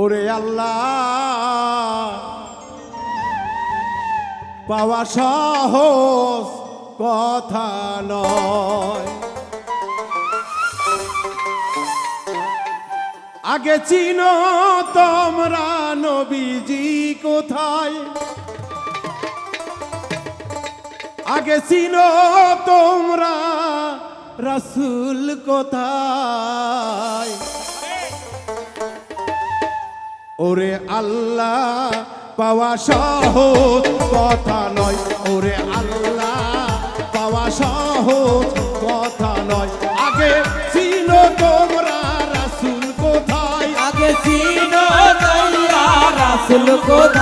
ওরে আল্লাহ, পাওয়া সহজ কথা নয়। আগে চিনো তোমরা নবীজি কোথায়? আগে চিনো তোমরা রাসুল কোথায়? ওরে আল্লাহ, পাওয়া সহজ কথা নয়। ওরে আল্লাহ, পাওয়া সহজ কথা নয়। আগে ছিল তোমরা রাসুল কোথায়? আগে ছিল তোমরা রাসুল কোথায়?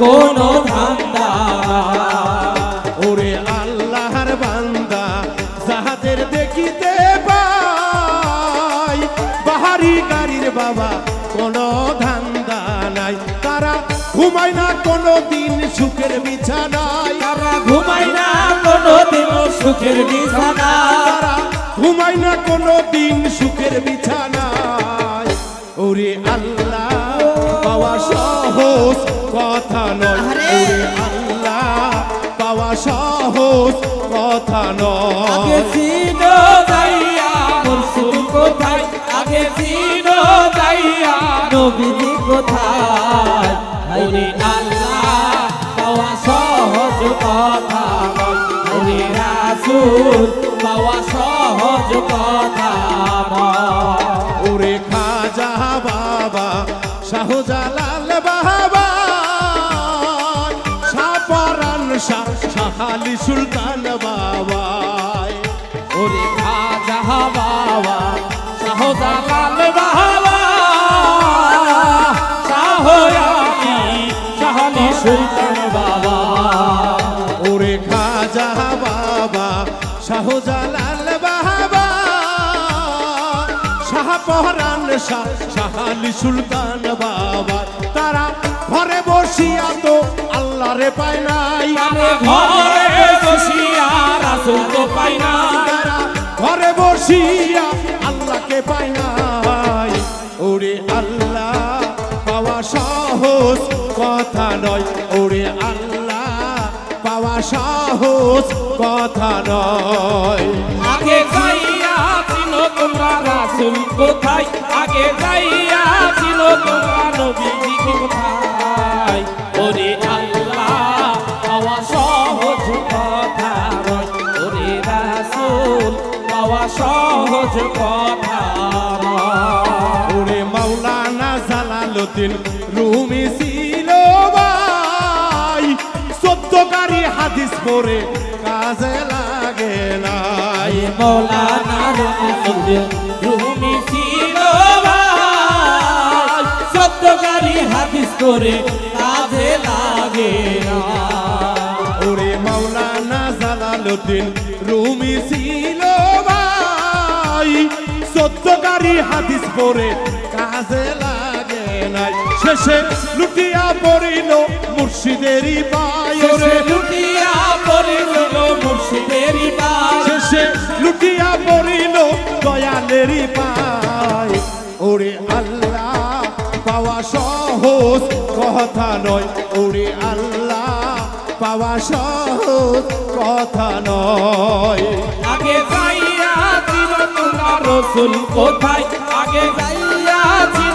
কোন ধান্দা। ওরে আল্লাহর বান্দা যাহাদের দেখিতে পাই বাহারি গাড়ির বাবা কোনো ধান্দা নাই। তারা ঘুমায় না কোনো দিন সুখের বিছানায়। তারা ঘুমায় না কোনো দিন সুখের বিছানা তারা ঘুমায় না কোনো দিন সুখের বিছানায়। ওরে আল্লাহ পাওয়া সহজ কথা নয়। আল্লাহ পাওয়া সহজ কথা নয়। শাহ শাহালি সুলতান বাবা ওরে খাজা বাবা শাহজালাল বাবা। শাহরানি শাহালি সুলতান বাবা। ওরে খাজা বাবা শাহজালাল বাবা। শাহ সুলতান বাবা। বসিয়া তো আল্লাহরে পায় নাই। আমি ঘরে বসিয়া রাসূল তো না ঘরে বসিয়া আল্লাহকে পায় নাই। ওরে আল্লাহ পাওয়া সহজ কথা নয়। ওরে আল্লাহ পাওয়া সহজ কথা নয়। আগে যাইয়া ছিল তোমরা রাসূল কোথায়? আগে যাইয়া ছিল তোমরা নবীজি কোথায়? জালালুদ্দিন রুমি ছিল ভাই। সত্যকারী হাদিস পড়ে কাজে লাগে নাই। মৌলানা রুমি ছিল ভাই। সত্যকারী হাদিস করে কাজে লাগে না ওরে মাওলানা জালালুদ্দিন রুমি ছিল ভাই। সত্যকারী হাদিস পড়ে কাজে লাগে নাই। শেষে লুটিয়া পড়িল মুর্শিদেরই পায় শেষে ওরে লুটিয়া পড়িল মুর্শিদেরই পায়। শেষে লুটিয়া পড়িল দয়ালেরই পায়। ওরে আল্লাহ পাওয়া সহজ কথা নয়। ওরে আল্লাহ পাওয়া সহজ কথা নয়। আগে যাইয়া ছিল তোমার রসুল কোথায়? আগে যাইয়া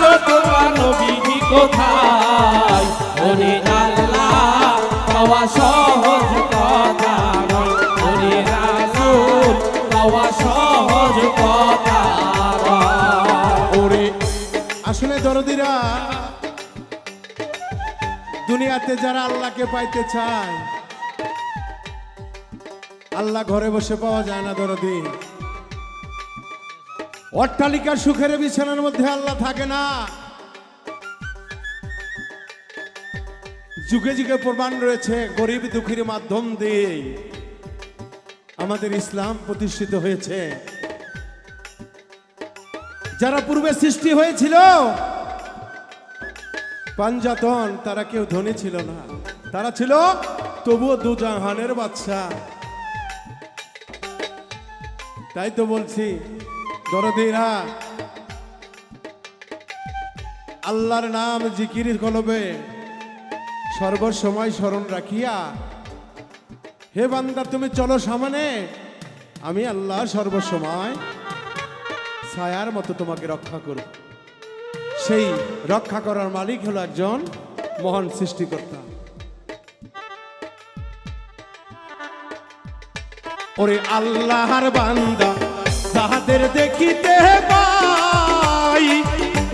বলো তোমার নবীজি কোথায়? ওরে আল্লাহ পাওয়া দুনিয়াতে যারা আল্লাহকে পাইতে চায়, আল্লাহ ঘরে বসে পাওয়া যায় না দরদি। অট্টালিকার সুখের বিছানার মধ্যে আল্লাহ থাকে না। যুগে যুগে প্রমাণ রয়েছে গরিব দুঃখীর মাধ্যম দিয়ে আমাদের ইসলাম প্রতিষ্ঠিত হয়েছে। যারা পূর্বে সৃষ্টি হয়েছিল, পাঞ্জাতন, তারা কেউ ধনী ছিল না। তারা ছিল তবুও দুজাহানের বাচ্চা তাই তো বলছি দরদিরা আল্লাহর নাম জিকির কলবে, সর্বসময় স্মরণ রাখিয়া। হে বান্দা, তুমি চলো সামনে। আমি আল্লাহ সর্বসময় ছায়ার মতো তোমাকে রক্ষা করব। সেই রক্ষা করার মালিক হলো একজন মহান সৃষ্টিকর্তা। ওরে আল্লাহর বান্দা তাহাদের দেখিতে পাই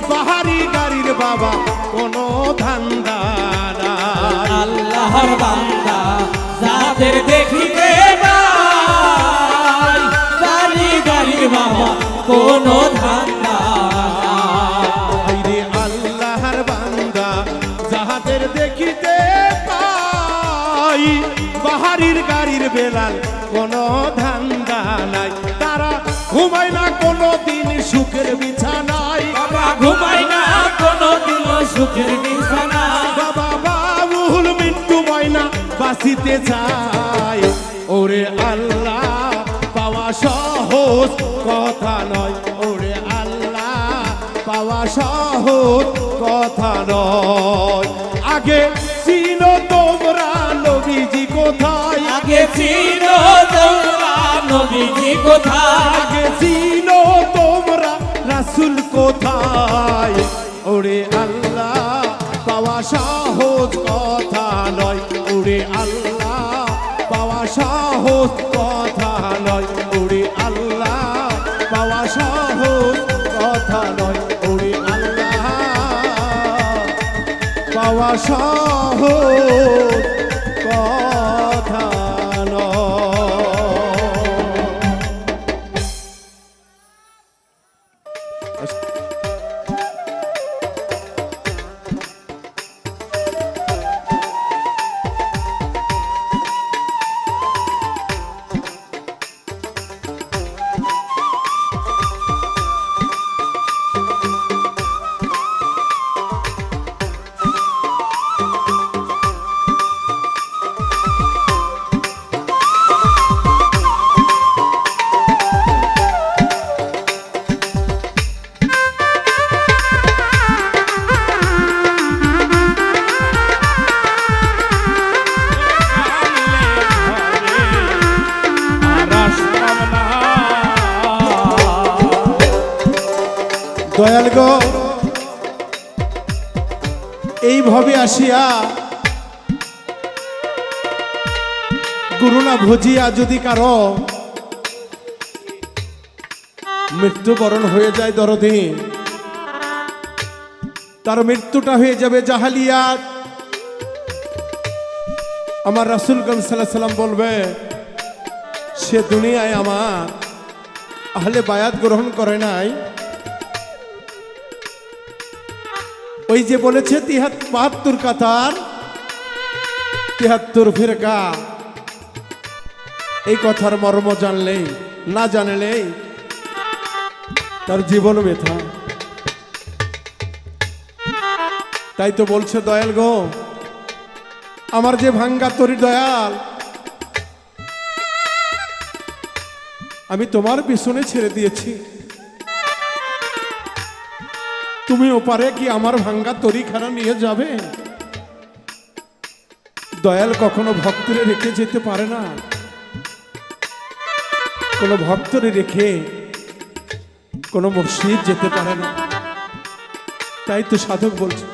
বাহারি গাড়ির বাবা কোনো ধান্দা। আল্লাহর বান্দা দেখিতে পাই গাড়ি গাড়ির বাবা কোনো ধান্দা আইরে আল্লাহর বান্দা যাহাদের দেখিতে পাই বাহারির গাড়ির বেলাল বাঁচিতে চায় ওরে আল্লাহ পাওয়া সহজ কথা নয়। ওরে আল্লাহ পাওয়া সহজ কথা নয়। আগে চিন তোমরা নবীজি কোথায়? আগে ছিল তোমরা নবীজি কোথায়? আগে ছিল তোমরা রাসুল কোথায়? পাওয়া দয়াল এইভাবে আসিয়া গুরুনা ভজিয়া যদি কারও মৃত্যুবরণ হয়ে যায় দরদি, তার মৃত্যুটা হয়ে যাবে জাহালিয়াত। আমার রাসুলগঞ্জ সাল্লাহ সাল্লাম বলবে, সে দুনিয়ায় আমার আহলে বায়াত গ্রহণ করে নাই। ওই যে বলেছে তিহাত বাহাত্তর কাতার, তিহাত্তর ফিরকা। এই কথার মর্ম জানলেই না জানলেই তার জীবন ব্যথা তাই তো বলছে দয়াল গো, আমার যে ভাঙ্গা তরি দয়াল, আমি তোমার পিছনে ছেড়ে দিয়েছি। তুমি ওপারে কি আমার ভাঙ্গা তরিখানা নিয়ে যাবে? দয়াল কখনো ভক্তরে রেখে যেতে পারে না। কোনো ভক্তরে রেখে কোনো মসজিদ যেতে পারে না। তাই তো সাধক বলছে।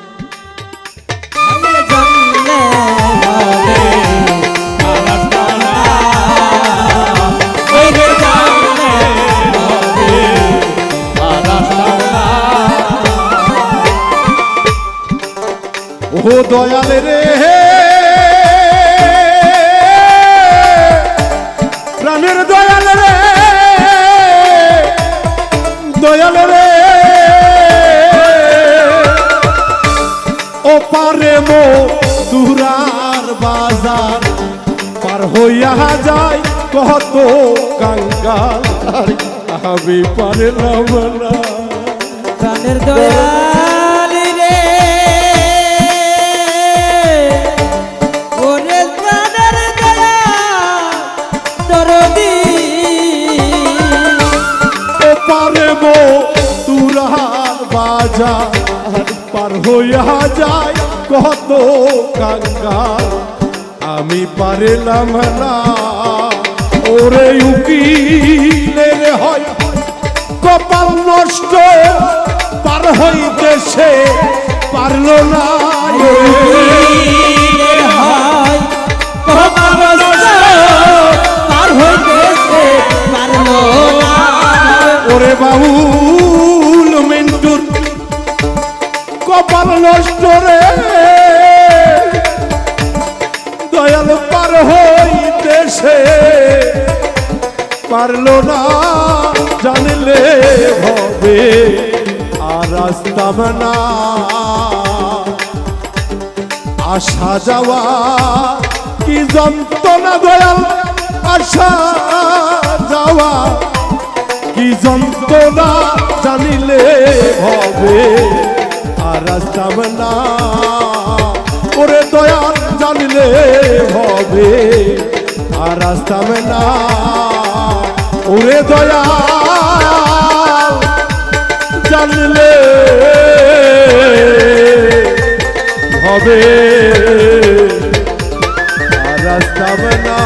দয়াল রে। প্রাণের দয়াল রে। দয়াল রে। ও পারে মো দুরার বাজার, পার হইয়া যায় কত কাঙ্গাল। আমি পারে না প্রাণের দয়াল। মো দুরার বাজার পার হইয়া যায় কত কাঙ্গাল। আমি পারলাম না, ওরে উকিলের হয়। কপাল নষ্ট, পার হইতে সে পারল না। পারল না, জানলে হবে আর আসতাম না। আসা যাওয়া কি যন্ত্রণা দয়াল আসা যাওয়া কি যন্ত্রণা, জানিলে হবে আর আসতাম না। ওরে দয়াল, জানিলে হবে আর আসতাম না। ওরে দয়া জানলে হবে। রাস্তা আসতাম না